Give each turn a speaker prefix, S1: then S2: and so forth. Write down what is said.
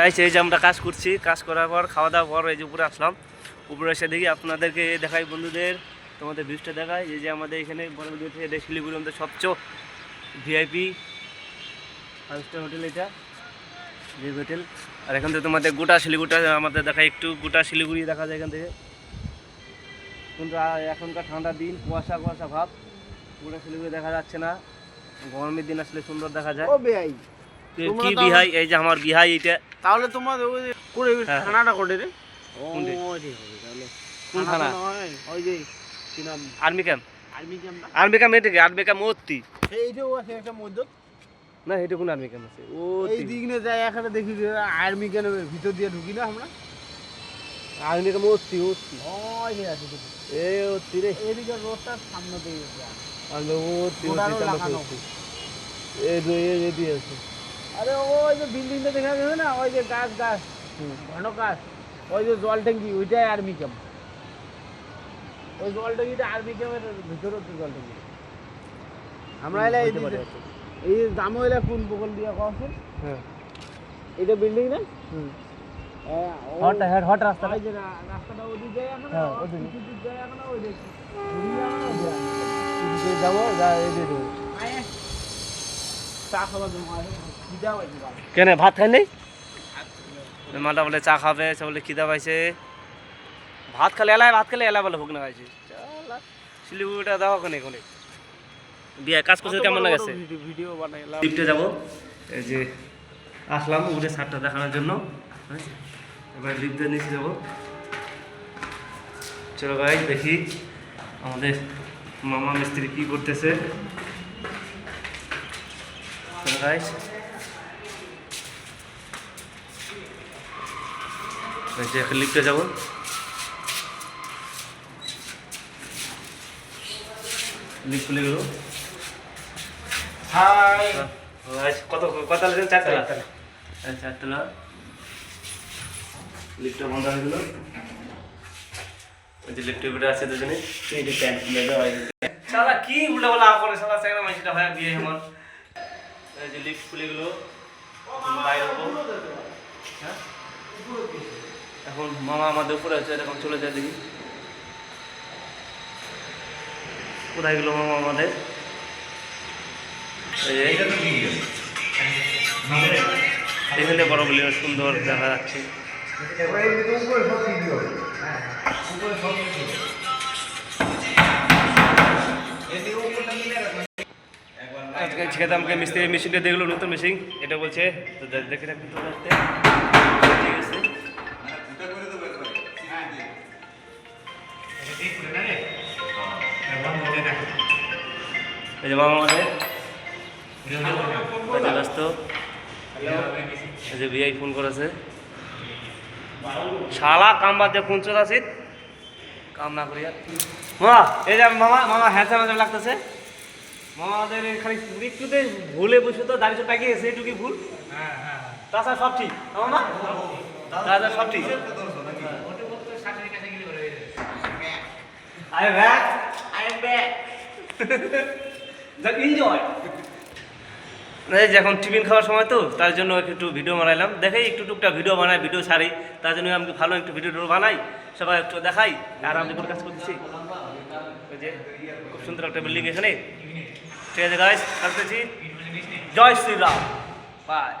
S1: তাই এই যে আমরা কাজ করছি কাজ করার পর খাওয়া দাওয়ার পর এই যে উপরে আসলাম। উপরে এসে দেখি আপনাদেরকে দেখাই বন্ধুদের তোমাদের ভিউজটা দেখাই। এই যে আমাদের এখানে বড় থেকে এটা শিলিগুড়ির মধ্যে সবচেয়ে ভিআইপি ফাইভ স্টার হোটেল এটা যে হোটেল আর এখান থেকে তোমাদের গোটা শিলিগুড়িটা আমাদের দেখা একটু গোটা শিলিগুড়ি দেখা যায় এখান থেকে। কিন্তু এখনকার ঠান্ডার দিন কুয়াশা কুয়াশা ভাব। গোটা শিলিগুড়ি দেখা যাচ্ছে না। গরমের দিন আসলে সুন্দর দেখা যায়। কি বিহাই এই যে আমার বিহাই এটা
S2: তাহলে তোমার ওই যে করে
S1: হ্যাঁ।
S2: থানাটা করে রে?
S1: কোন
S2: থানা? ওই যে কি নাম?
S1: Army camp.
S2: আর্মি ক্যাম্পটা
S1: আর্মি ক্যাম্প এটা কি আর্মি ক্যাম্প
S2: এইটাও আছে একটা
S1: না এটা কোন আর্মি ক্যাম্প আছে ও
S2: এই দিক নিয়ে যাই এখানে দেখি আর্মি ক্যাম্পের ভিতর দিয়ে ঢুকি না আমরা।
S1: আর্মি ক্যাম্প
S2: ওই যে আছে।
S1: এ ওত্তি রে।
S2: এদিকে রোডটার সামনে দিয়ে
S1: ওত্তি
S2: লাগানো।
S1: ওত্তি এই যে এই এদি আছে।
S2: আরে ওই যে বিল্ডিংটা দেখা যাবে না ওই যে গাছ গাছ ঘন গাছ ওই যে জল ট্যাঙ্কি ওইটাই আর্মি ক্যাম্প। ওই জল ট্যাঙ্কিটা আর্মি ক্যাম্পের ভিতরে জল ট্যাঙ্কি। আমরা এলে এই। এই দাম হইলে কোন বগল দিয়া কখন
S1: হ্যাঁ।
S2: এটা বিল্ডিং না?
S1: হুম।
S2: হ্যাঁ,
S1: হট হেড হট রাস্তা।
S2: ওই যে রাস্তাটা ওদিক যায় এখন
S1: হ্যাঁ,
S2: যায় এখন ওই যাবে
S1: যা এই।
S2: চা খাওয়া জমা আছে খিদা পাইছে বাবা।
S1: কেন ভাত খাই নাই? মালটা বলে চা খাবে সে বলে খিদা পাইছে। ভাত খালে এলাই ভাত খেলে এলাই বলে ভোগ না খাইছে শিলিগুড়িটা দাও ওখানে এখানে বিয়ে কাজ করছে কেমন লাগছে
S2: ভিডিও- বানাইলাম
S1: লিফটে যাব। এই যে আসলাম উপরে ছাদটা দেখানোর জন্য। এবার লিফটে নিচে যাব। চলো ভাই দেখি আমাদের মামা মিস্ত্রি কি করতেছে। চলো guys। যে এখন লিফটে যাব। লিফট খুলে গেল।
S2: হাই।
S1: আচ্ছা, কত কত লাগছে? চারতলা হ্যাঁ, চারতলা লিফটটা বন্ধ হয়ে গেল। ওই যে লিফটের উপরে আছে দুজনে। এই যে প্যান্ট খুলে দেওয়া শালা কি উল্টা বলা করে শালা সেখানে মাইসিটা হয় বিয়ে আমার। এই যে লিফট খুলে গেল। বাইরে হব। এখন মামা আমাদের উপরে আছে এখন চলে যায় দেখি। কোথায় গেল মামা আমাদের? এখানে বড় বলি সুন্দর দেখা যাচ্ছে। আজকে আমাকে, মিস্ত্রি মেশিনটা দেখল, নতুন মেশিন এটা বলছে, তো দেখে রাখবি ঠিক আছে। এই যে মামা আমাদের। যে ব্যস্ত। এই যে ফোন করেছে। শালা কাম বাদ দিয়ে ফোন চলে আসিত কাম না করিয়া। মামা এই যে মামা মামা হ্যান্ডসাম হ্যান্ডসাম লাগতেছে। মামা আমাদের খালি একটুতে ভুলে বসে তো দাঁড়িয়ে টাকি গেছে এটুকুই ভুল। তাছাড়া সব ঠিক। মামা? তাছাড়া সব ঠিক। I back I am back the enjoy এই যে এখন টিফিন খাওয়ার সময় তো তার জন্য একটু ভিডিও বানাইলাম। দেখাই একটু টুকটা ভিডিও বানাই ভিডিও ছাড়ি। তার জন্য আমি ভালো একটু ভিডিও বানাই সবাই একটু দেখাই। আর আমি কোন কাজ করতেছি ওই যে খুব সুন্দর একটা বিল্ডিং এখানে। ঠিক আছে আসতেছি জয় শ্রীরাম। বাই